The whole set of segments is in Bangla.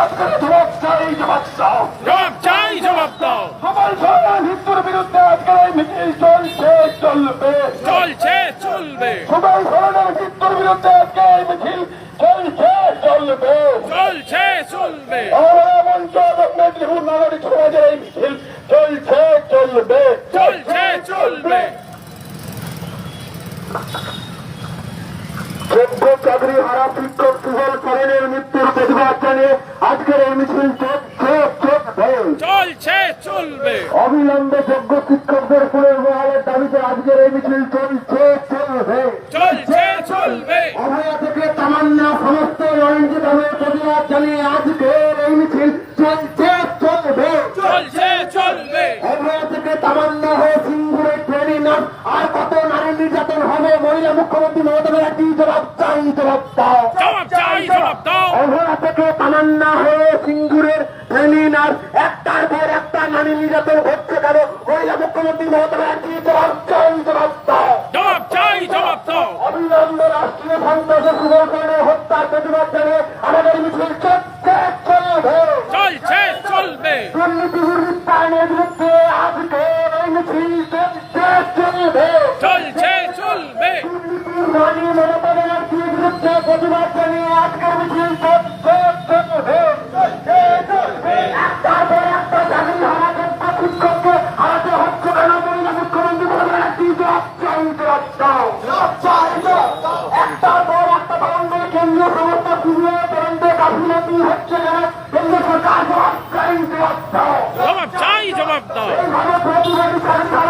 জবাব জবাব চাই জবাব দাও সবাই সরকার মৃত্যুর বিরুদ্ধে আজকের এই মিছিল চলছে, চলবে। চলছে চলবে সবাই ধরনের মৃত্যুর বিরুদ্ধে আজকে এই মিছিল চলছে চলবে চলছে চলবে আমরা মঞ্চ মেদিনীপুর নাগরিক সমাজের এই মিছিল চলছে চলবে চলছে চলবে যোগ্য চাকরি হারা শিক্ষক সুবল সরেনের মৃত্যুর প্রতিবাদ জানিয়ে আজকের এই মিছিল চলছে চলবে চলছে চলবে অবিলম্বে যোগ্য শিক্ষকদের পুনর্বহালের দাবিতে আজকের এই মিছিল চলছে চলবে। অভয়া থেকে তামান্না সমস্ত রঞ্জিত হয়ে প্রতিবাদ জানিয়ে আজকের এই মিছিল চলছে চলবে। অভয়া থেকে তামান্না হয়ে সিঙ্গুরে ট্রেনি আর কত নারী নির্যাতন হবে? মহিলা মুখ্যমন্ত্রী মমতা ব্যানার্জি জবাব চাই জবাব দাও। অভয়া থেকে তামান্না হয়ে সিঙ্গুরের ট্রেনি নার্স একটার পর একটা নারী নির্যাতন হচ্ছে কেন মহিলা মুখ্যমন্ত্রী মমতা ব্যানার্জি জবাব চাই জবাব দাও জবাব চাই জবাব দাও। অবিলম্বে রাষ্ট্রীয় সন্ত্রাসের সুদর্শনের হত্যার প্রতিবাদ জানিয়ে প্রতিবাদী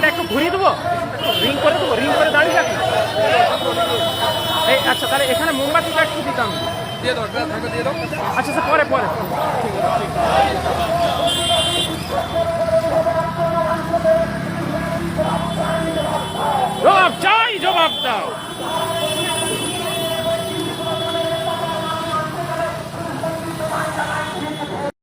চলছে একটু ঘুরিয়ে দেবো? রিং করে দেবো রিং করে দাঁড়িয়ে রাখি এই আচ্ছা তাহলে এখানে মোমবাতিটা একটু দিতাম। দিয়ে দাও দিয়ে দাও। আচ্ছা আচ্ছা পরে পরে। জবাব চাই জবাব দাও।